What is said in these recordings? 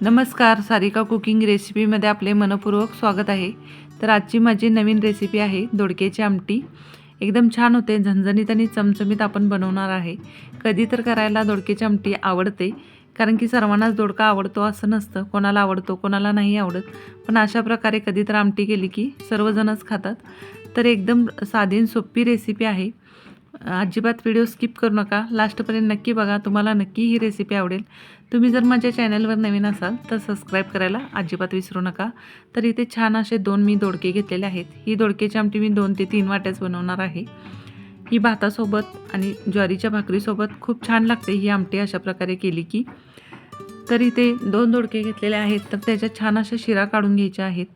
नमस्कार सारिका कुकिंग रेसिपीमध्ये आपले मनपूर्वक स्वागत आहे. तर आजची माझी नवीन रेसिपी आहे दोडक्याची आमटी. एकदम छान होते झणझणीत आणि चमचमीत आपण बनवणार आहे. कधी तर करायला दोडक्याची आमटी आवडते कारण की सर्वांनाच दोडका आवडतो असं नसतं. कोणाला आवडतो कोणाला नाही आवडत. पण अशा प्रकारे कधी तर आमटी केली की सर्वजणच खातात. तर एकदम साधी सोपी रेसिपी आहे. अजिबात व्हिडिओ स्किप करू नका. लास्टपर्यंत नक्की बघा. तुम्हाला नक्की ही रेसिपी आवडेल. तुम्ही जर माझ्या चॅनलवर नवीन असाल तर सबस्क्राईब करायला अजिबात विसरू नका. तर इथे छान असे दोन मी दोडके घेतलेले आहेत. ही दोडक्याची आमटी मी दोन ते तीन वाट्याच बनवणार आहे. ही भातासोबत आणि ज्वारीच्या भाकरीसोबत खूप छान लागते ही आमटी अशा प्रकारे केली की. तर इथे दोन दोडके घेतलेले आहेत. तर त्याच्यात छान अशा शिरा काढून घ्यायच्या आहेत.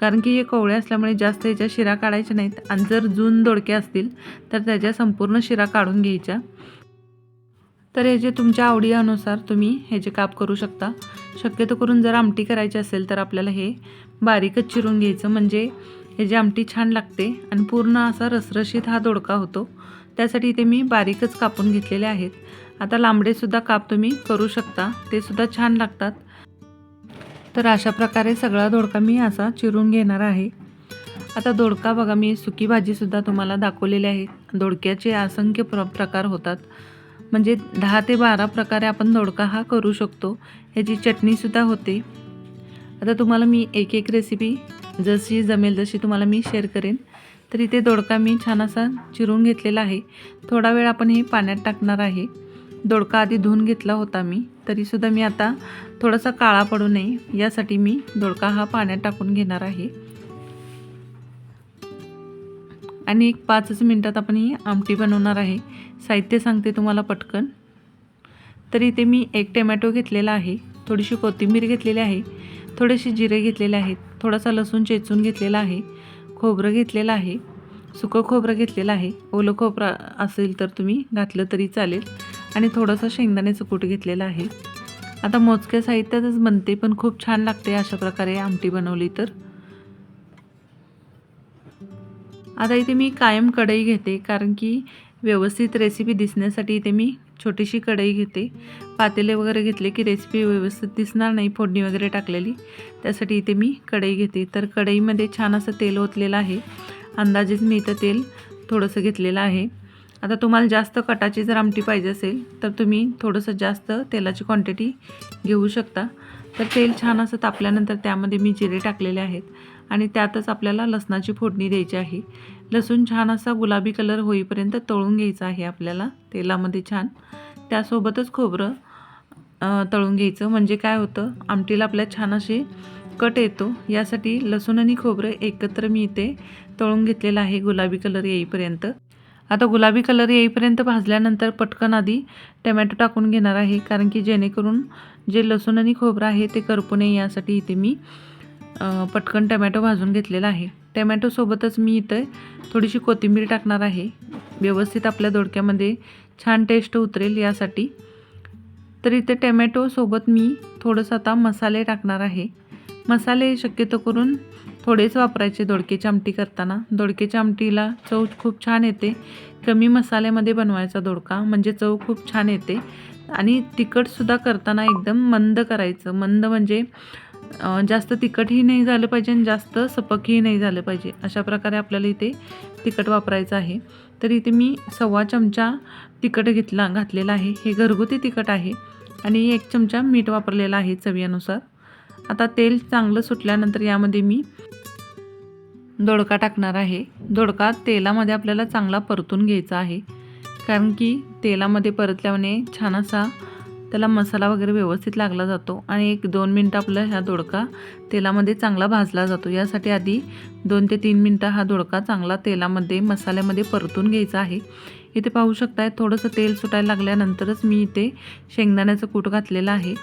कारण की हे कोवळे असल्यामुळे जास्त याच्या शिरा काढायच्या नाहीत. आणि जर जून दोडके असतील तर त्याच्या संपूर्ण शिरा काढून घ्यायच्या. तर ह्याचे तुमच्या आवडीनुसार तुम्ही ह्याचे काप करू शकता. शक्यतो करून जर आमटी करायची असेल तर आपल्याला हे बारीकच चिरून घ्यायचं. म्हणजे ह्याची आमटी छान लागते आणि पूर्ण असा रसरशीत हा दोडका होतो त्यासाठी इथे मी बारीकच कापून घेतलेले आहेत. आता लांबडेसुद्धा काप तुम्ही करू शकता. ते सुद्धा छान लागतात. तर अशा प्रकारे सगळा दोडका मी असा चिरून घेणार आहे. आता दोडका बघा मी सुकी भाजीसुद्धा तुम्हाला दाखवलेली आहे. दोडक्याचे असंख्य प्र प्रकार होतात. म्हणजे दहा ते बारा प्रकारे आपण दोडका हा करू शकतो. ह्याची चटणीसुद्धा होते. आता तुम्हाला मी एक एक रेसिपी जशी जमेल जशी तुम्हाला मी शेअर करेन. तर इथे दोडका मी छान असा चिरून घेतलेला आहे. थोडा वेळ आपण हे पाण्यात टाकणार आहे. दोडका आधी धुवून घेतला होता मी. तरीसुद्धा मी आता थोडासा काळा पडू नये यासाठी मी दोडका हा पाण्यात टाकून घेणार आहे. आणि एक पाचच मिनटात आपण ही आमटी बनवणार आहे. साहित्य सांगते तुम्हाला पटकन. तर इथे मी एक टमॅटो घेतलेला आहे. थोडीशी कोथिंबीर घेतलेली आहे. थोडेसे जिरे घेतलेले आहेत. थोडासा लसूण चेचून घेतलेला आहे. खोबरं घेतलेलं आहे. सुकं खोबरं घेतलेलं आहे. ओलं खोबरं असेल तर तुम्ही घातलं तरी चालेल. आणि थोडंसं शेंगदाण्याचं कूट घेतलेलं आहे. आता मोजक्या साहित्यातच बनते पण खूप छान लागते अशा प्रकारे आमटी बनवली तर. आता इथे मी कायम कढई घेते कारण की व्यवस्थित रेसिपी दिसण्यासाठी इथे मी छोटीशी कढई घेते. पातेले वगैरे घेतले की रेसिपी व्यवस्थित दिसणार नाही फोडणी वगैरे टाकलेली. त्यासाठी इथे मी कढई घेते. तर कढईमध्ये छान असं तेल ओतलेलं आहे. अंदाजेच मी इथं तेल थोडंसं घेतलेलं आहे. आता तुम्हाला जास्त कटाची जर आमटी पाहिजे असेल तर तुम्ही थोडंसं जास्त तेलाची क्वांटिटी घेऊ शकता. तर तेल छान असं तापल्यानंतर त्यामध्ये मी जिरे टाकलेले आहेत आणि त्यातच आपल्याला लसणाची फोडणी द्यायची आहे. लसूण छान असा गुलाबी कलर होईपर्यंत तळून घ्यायचा आहे आपल्याला तेलामध्ये छान. त्यासोबतच खोबरं तळून घ्यायचं. म्हणजे काय होतं आमटीला आपल्या छान असे कट येतो. यासाठी लसूण आणि खोबरं एकत्र मी इथे तळून घेतलेलं आहे गुलाबी कलर येईपर्यंत. आता गुलाबी कलर येईपर्यंत भाजल्यानंतर पटकन आधी टमॅटो टाकून घेणार आहे कारण की जेणेकरून जे लसूण आणि खोबरं आहे ते करपू नये यासाठी इथे मी पटकन टमॅटो भाजून घेतलेला आहे. टमॅटोसोबतच मी इथं थोडीशी कोथिंबीर टाकणार आहे. व्यवस्थित आपल्या दोडक्यामध्ये छान टेस्ट उतरेल यासाठी. तर इथे टमॅटोसोबत मी थोडंसं आता मसाले टाकणार आहे. मसाले शक्यतो करून थोडेच वापरायचे दोडक्याची आमटी करताना. दोडकेच्या आमटीला चव खूप छान येते. कमी मसाल्यामध्ये बनवायचा दोडका म्हणजे चव खूप छान येते. आणि तिखटसुद्धा करताना एकदम मंद करायचं. मंद म्हणजे जास्त तिखटही नाही झालं पाहिजे आणि जास्त सपकही नाही झालं पाहिजे. अशा प्रकारे आपल्याला इथे तिखट वापरायचं आहे. तर इथे मी सव्वा चमचा तिखट घेतला घातलेला आहे. हे घरगुती तिखट आहे. आणि एक चमचा मीठ वापरलेला आहे चवीनुसार. आता तेल चांगलं सुटल्यानंतर यामध्ये मी दोडका टाकणार आहे. दोडका तेलामध्ये आपल्याला चांगला परतून घ्यायचा आहे. कारण की तेलामध्ये परतल्याने छान असा त्याला मसाला वगैरे व्यवस्थित लागला जातो आणि एक दोन मिनटं आपला ह्या दोडका तेलामध्ये चांगला भाजला जातो. यासाठी आधी दोन ते तीन मिनटं हा दोडका चांगला तेलामध्ये मसाल्यामध्ये परतून घ्यायचा आहे. इथे पाहू शकताय थोडंसं तेल सुटायला लागल्यानंतरच मी इथे शेंगदाण्याचं कूट घातलेलं आहे.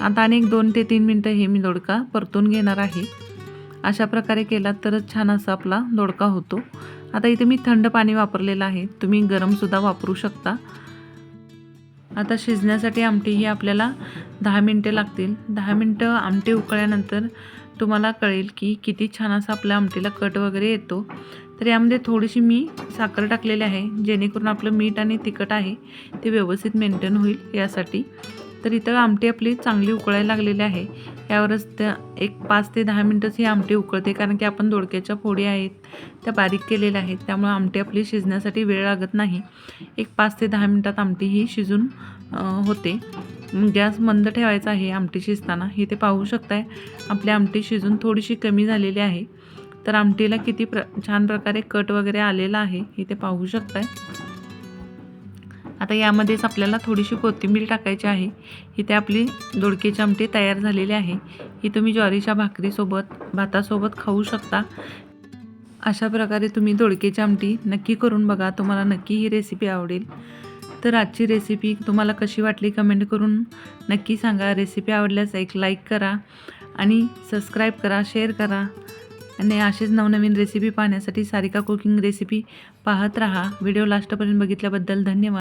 आता आणि एक दोन ते तीन मिनटं हे मी दोडका परतून घेणार आहे. अशा प्रकारे केला तरच छान असा आपला दोडका होतो. आता इथे मी थंड पाणी वापरलेलं आहे. तुम्ही गरमसुद्धा वापरू शकता. आता शिजण्यासाठी आमटी ही आपल्याला दहा मिनटे लागतील. दहा मिनटं आमटी उकळल्यानंतर तुम्हाला कळेल की किती छान असा आपल्या आमटीला कट वगैरे येतो. तर यामध्ये थोडीशी मी साखर टाकलेली आहे. जेणेकरून आपलं मीठ आणि तिखट आहे ते व्यवस्थित मेंटेन होईल यासाठी. तर इथं आमटी आपली चांगली उकळायला लागलेली आहे. यावरच त्या एक पाच ते दहा मिनटंच ही आमटी उकळते कारण की आपण दोडक्याच्या फोडी आहेत त्या बारीक केलेल्या आहेत त्यामुळे आमटी आपली शिजण्यासाठी वेळ लागत नाही. एक पाच ते दहा मिनटात आमटी ही शिजून होते. गॅस मंद ठेवायचा आहे आमटी शिजताना. हे ते पाहू शकताय आपली आमटी शिजून थोडीशी कमी झालेली आहे. तर आमटीला किती प्र छान प्रकारे कट वगैरे आलेला आहे हे ते पाहू शकताय. आता यामध्येच आपल्याला थोडीशी कोथिंबीर टाकायची आहे. इथे आपली दोडकीची आमटी तयार झालेली आहे. ही तुम्ही ज्वारीच्या भाकरीसोबत भातासोबत खाऊ शकता. अशा प्रकारे तुम्ही दोडकेची आमटी नक्की करून बघा तुम्हाला नक्की ही रेसिपी आवडेल. तर आजची रेसिपी तुम्हाला कशी वाटली कमेंट करून नक्की सांगा. रेसिपी आवडल्यास एक लाईक करा आणि सबस्क्राईब करा शेअर करा. आणि असेच नवनवीन रेसिपी पाहण्यासाठी सारिका कुकिंग रेसिपी पाहत राहा. व्हिडिओ लास्टपर्यंत बघितल्याबद्दल धन्यवाद.